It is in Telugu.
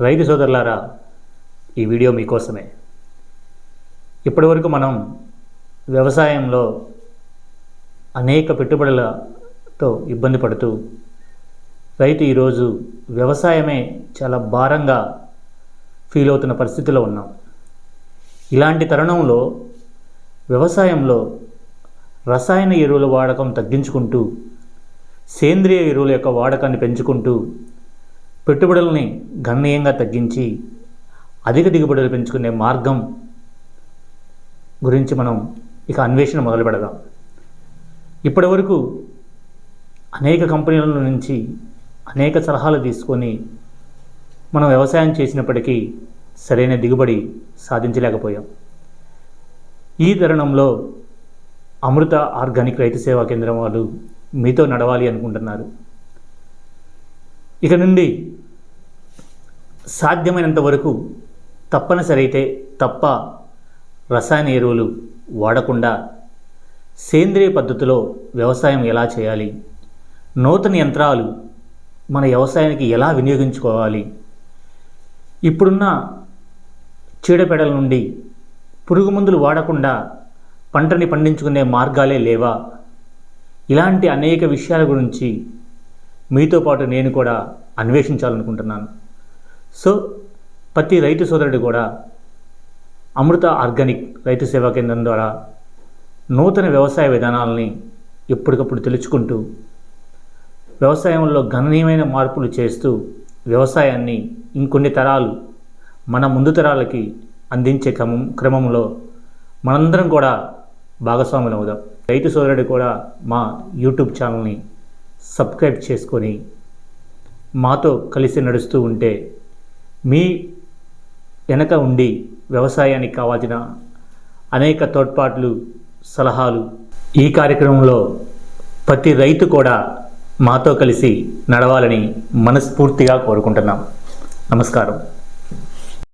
రైతు సోదరులారా ఈ వీడియో మీకోసమే. ఇప్పటివరకు మనం వ్యవసాయంలో అనేక పెట్టుబడులతో ఇబ్బంది పడుతూ రైతు ఈరోజు వ్యవసాయమే చాలా భారంగా ఫీల్ అవుతున్న పరిస్థితిలో ఉన్నాం. ఇలాంటి తరుణంలో వ్యవసాయంలో రసాయన ఎరువుల వాడకం తగ్గించుకుంటూ సేంద్రియ ఎరువుల యొక్క వాడకాన్ని పెంచుకుంటూ పెట్టుబడులని గణనీయంగా తగ్గించి అధిక దిగుబడులు పెంచుకునే మార్గం గురించి మనం ఇక అన్వేషణ మొదలు పెడదాం. ఇప్పటివరకు అనేక కంపెనీల నుంచి అనేక సలహాలు తీసుకొని మనం వ్యవసాయం చేసినప్పటికీ సరైన దిగుబడి సాధించలేకపోయాం. ఈ తరుణంలో అమృత ఆర్గానిక్ రైతు సేవా కేంద్రం వాళ్ళు మీతో నడవాలి అనుకుంటున్నారు. ఇక నుండి సాధ్యమైనంత వరకు తప్పనిసరి అయితే తప్ప రసాయన ఎరువులు వాడకుండా సేంద్రియ పద్ధతిలో వ్యవసాయం ఎలా చేయాలి? నూతన యంత్రాలు మన వ్యవసాయానికి ఎలా వినియోగించుకోవాలి? ఇప్పుడున్న చీడపీడల నుండి పురుగు మందులు వాడకుండా పంటని పండించుకునే మార్గాలే లేవా? ఇలాంటి అనేక విషయాల గురించి మీతో పాటు నేను కూడా అన్వేషించాలనుకుంటున్నాను. సో ప్రతి రైతు సోదరుడు కూడా అమృత ఆర్గానిక్ రైతు సేవా కేంద్రం ద్వారా నూతన వ్యవసాయ విధానాలని ఎప్పటికప్పుడు తెలుసుకుంటూ వ్యవసాయంలో గణనీయమైన మార్పులు చేస్తూ వ్యవసాయాన్ని ఇంకొన్ని తరాలు మన ముందు తరాలకి అందించే క్రమం క్రమంలో మనందరం కూడా భాగస్వాములు అవుదాం రైతు సోదరుడు కూడా మా యూట్యూబ్ ఛానల్ని సబ్స్క్రైబ్ చేసుకొని మాతో కలిసి నడుస్తూ ఉంటే మీ వెనక ఉండి వ్యవసాయానికి కావాల్సిన అనేక తోడ్పాట్లు సలహాలు ఈ కార్యక్రమంలో ప్రతి రైతు కూడా మాతో కలిసి నడవాలని మనస్ఫూర్తిగా కోరుకుంటున్నాం. నమస్కారం.